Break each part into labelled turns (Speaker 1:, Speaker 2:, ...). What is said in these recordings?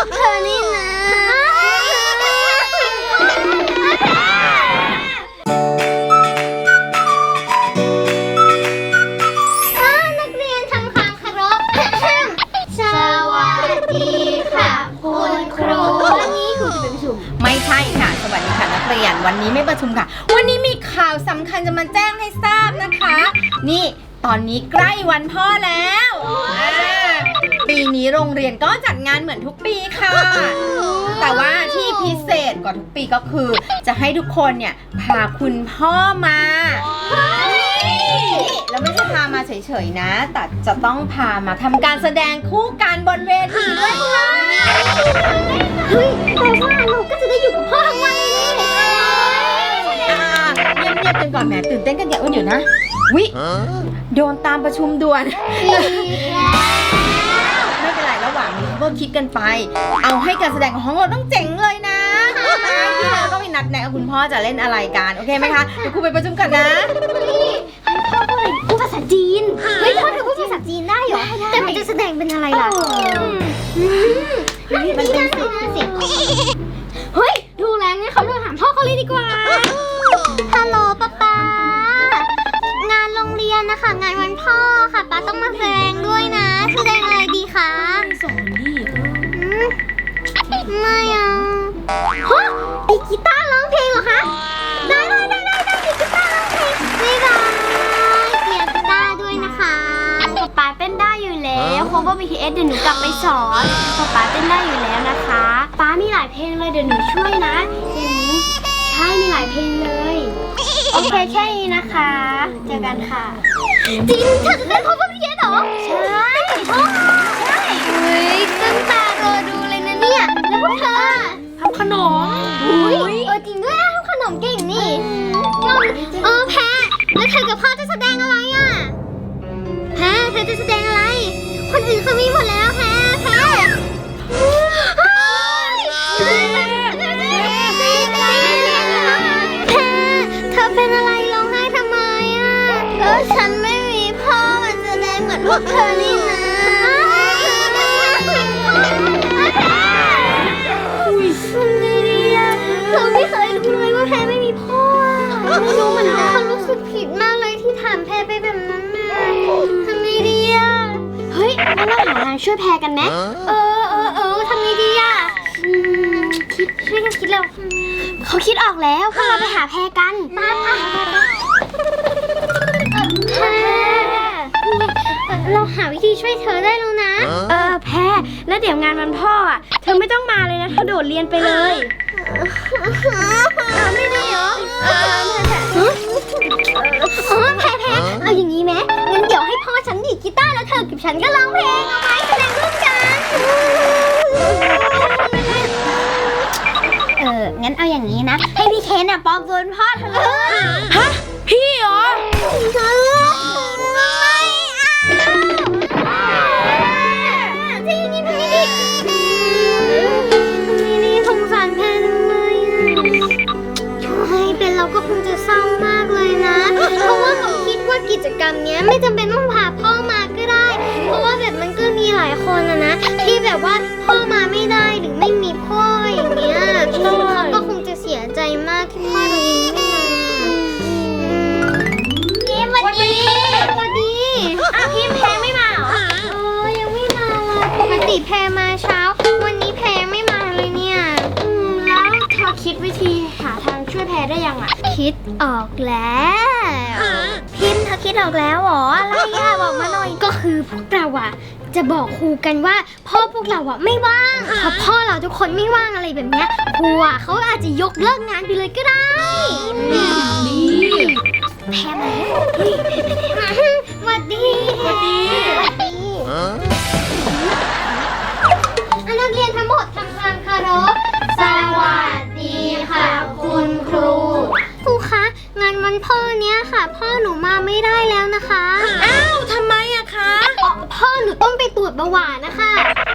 Speaker 1: วกเธอนี่นะอ่านักเรียนทำความเคารพ สวัสดีค่ะ คุณครู วันนี้ครูจะไปประชุม
Speaker 2: ไม่ใช่ค่ะ สวัสดีค่ะนักเรียน วันนี้ไม่ประชุมค่ะ วันนี้มีข่าวสำคัญจะมาแจ้งให้ทราบนะคะ นี่ตอนนี้ใกล้วันพ่อแล้วอ่า ปีนี้โรงเรียนก็จัดงานเหมือนทุกปีค่ะ แต่ว่าที่พิเศษกว่าทุกปีก็คือ จะให้ทุกคนเนี่ยพาคุณพ่อมานี่แล้วไม่ใช่พามาเฉยๆนะ แต่จะต้องพามาทำการแสดงคู่กันบนเวทีด้วยค่ะ
Speaker 1: เฮ้ยแต่ว่าเราก็จะได้อยู่กับพ่อทั้งวันเลยนี่
Speaker 2: อ่าเงียบๆกันก่อนแหมตื่นเต้นกันอย่าอุ้ยเดี๋ยวนะ วิ โดนตามประชุมด่วน หว่างนี้ก็คิดกันไป เอาให้การแสดงของเราต้องเจ๋งเลยนะที่เราต้องไปนัดแนะกับคุณพ่อจะเล่นอะไรกันโอเคไหมคะเดี๋ยวครูไปประชุมกันนะ
Speaker 1: พูดภาษาจีนเฮ้ยพ่อเธอพูดภาษาจีนได้เหรอ แต่มันจะแสดงเป็นอะไรล่ะอืมนั่นสินั่นสินั่นสิเฮ้ยดูแล้วงั้นเขาโทรถามพ่อเขาเลยดีกว่า วโคเวอร์ BTS เดี๋ยวหนูกลับไปสอนป๊าป๊าเต้นได้อยู่แล้วนะคะป๊ามีหลายเพลงเลยเดี๋ยวหนูช่วยนะอย่างนี้ใช่มีหลายเพลงเลย โอเคแค่นี้นะคะ เจอกันค่ะจริงเธอจะเต้น cover BTS เหรอใช่ใช่เฮ้ยตั้งตารอดูเลยนะเนี่ยแล้วพวกเธอทำขนมอุ้ยเออจริงด้วยอะทำขนมเก่งนี่เออแพ้แล้วเธอกับพ่อจะ ธอจะแสดงอะไร คนอื่นเขามีหมดแล้วแพ้แพ้าหาทางช่วยแพรกันไหมเออเออเออทำไงดีอะอืมคิดช่วยกันคิดเร็วเขาคิดออกแล้วพวกเราไปหาแพรกันมาค่ะแพรเราหาวิธีช่วยเธอได้แล้วนะ
Speaker 3: เออแพ้แล้วเดี๋ยวงานวันพ่ออะ เธอไม่ต้องมาเลยนะเธอโดดเรียนไปเลย
Speaker 1: ไม่ได้เหรอเอออ๋อแพ้แพ้เอาอย่างนี้ไหมงั้นเดี๋ยวให้ พ่อฉันดีดกีตาร์แล้วเธอกับฉันก็ร้องเพลงเอาไหมแสดงร่วมกัน เอองั้นเอาอย่างนี้นะ ให้พี่เคนอะปลอมตัวเป็นพ่อเธอ
Speaker 3: ฮะ
Speaker 1: จำเป็นต้องพาพ่อมาก็ได้ เพราะว่าแบบมันก็มีหลายคนนะนะ ที่แบบว่าพ่อมาไม่ได้หรือไม่มีพ่ออย่างเงี้ยเขาก็คงจะเสียใจมากที่พ่อตัวเองไม่มาเย้วันดีวันดีอะพี่แพรไม่มาเหรอเออยังไม่มาเลยปกติแพรมาเช้า วันนี้แพรไม่มาเลยเนี่ย
Speaker 3: อืมแล้วเธอคิดวิธีหาทางช่วยแพ้ได้ยังอะ
Speaker 1: คิดออกแล้วพิมพ์เธอ คิดออกแล้วเหรออะไรอะบอกมาหน่อย ก็คือพวกเราอะจะบอกครูกันว่า พ่อพวกเราอะไม่ว่างเพราะพ่อเราทุกคนไม่ว่างอะไรแบบเนี้ยครูอะเขาอาจจะยกเลิกงานไปเลยก็ได้แพ้ไหมานวันพ่อเนี้ยค่ะ พ่อหนูมาไม่ได้แล้วนะคะ
Speaker 2: อ้าวทำไมอะคะ
Speaker 1: พ่อหนูต้องไปตรวจเบาหวานนะคะ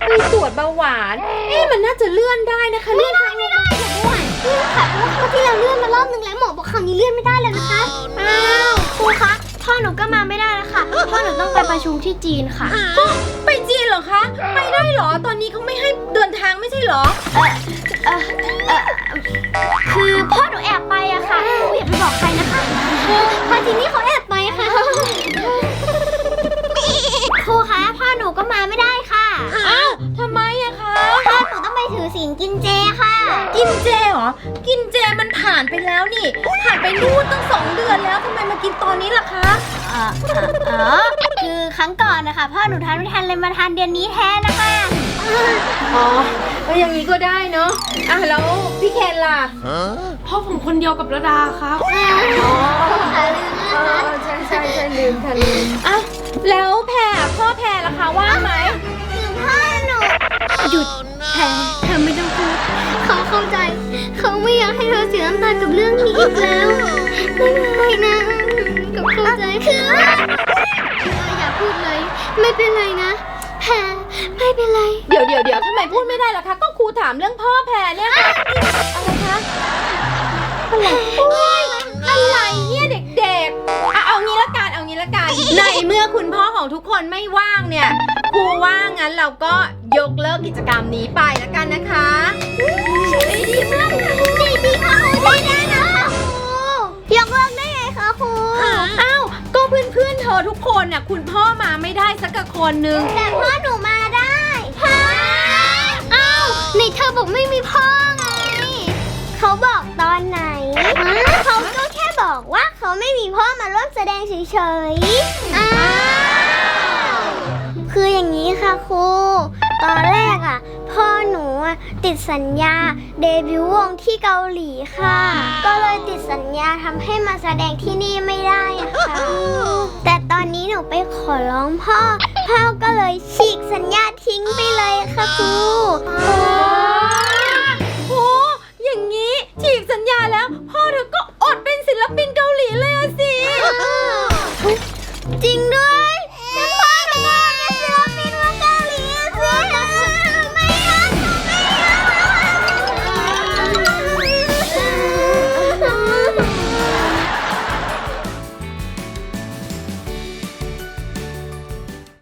Speaker 2: ไปตรวจเบาหวาน เอ๊ะมันน่าจะเลื่อนได้นะคะ
Speaker 1: ไม่ได้ไม่ได้อย่าเบาหวานเลื่อนค่ะเพราะว่าคราวที่เราเลื่อนมารอบนึงแล้วหมอบอกคราวนี้เลื่อนไม่ได้แล้วนะคะ
Speaker 3: อ้าวครูคะพ่อหนูก็มาไม่ได้แล้วค่ะพ่อหนูต้องไปประชุมที่จีนค่ะ
Speaker 2: ไปจีนเหรอคะ ไปได้เหรอ ตอนนี้เขาไม่ให้เดินทางไม่ใช่เหรอ
Speaker 3: เออเออคือพ่อหนูแอบไป
Speaker 1: มัน
Speaker 2: ผ่านไปแล้วนี่ ผ่านไปนู่นตั้งสองเดือนแล้วทำไมมากินตอนนี้ล่ะคะ
Speaker 1: เออเออเออคือครั้งก่อนนะคะพ่อหนูทานไม่ทันเลยมาทานเดือนนี้แทนนะคะ
Speaker 2: อ๋อก็อย่างนี้ก็ได้เนาะอะแล้วพี่เคนล่ะ
Speaker 3: พ่อผมคนเดียวกับระดาครับ
Speaker 2: อ๋อใช่ใช่ใช่ลืมค่ะลืมอะแล้วแพรพ่อแพรล่ะคะว่างไหม
Speaker 1: คือพ่อหนู
Speaker 3: หยุดแพรเธอไม่ต้องพูด
Speaker 1: เขาเข้าใจเขา ไม่อยากให้เธอเสียน้ำตากับเรื่องนี้อีกแล้วไม่เป็นไรนะกับเข้าใจคือเอออย่าพูดเลย ไม่เป็นไรนะแพรไม่เป็นไร
Speaker 2: เดี๋ยวเดี๋ยวเดี๋ยวทำไมพูดไม่ได้ล่ะคะก็ครูถามเรื่องพ่อแพรเนี่ยค่ะอะไรคะอะไรโอ๊ยอะไรเนี่ยเด็กๆอะเอางี้ละกันเอางี้ละกันในเมื่อคุณพ่อของทุกคนไม่ว่างเนี่ยครูว่างั้นเราก็ยกเลิกกิจกรรมนี้ไปแล้วกันนะคะ อนๆเธอทุกคนน่ะคุณพ่อมาไม่ได้สักกับคนนึง
Speaker 1: แต่พ่อหนูมาได้ฮะอ้าวในเธอบอกไม่มีพ่อไง เขาบอกตอนไหนเขาก็แค่บอกว่าเขาไม่มีพ่อมาร่วมแสดงเฉยๆอ้าวคืออย่างนี้ค่ะครู ตอนแรกอะพ่ อหนูอะติดสัญญาเดบิวต์วงที่เกาหลีค่ะ ก็เลยติดสัญญาทำให้มาแสดงที่นี่ไม่ได้ะค่ะ แต่ตอนนี้หนูไปขอร้องพ่อ พ่อก็เลยฉีกสัญญา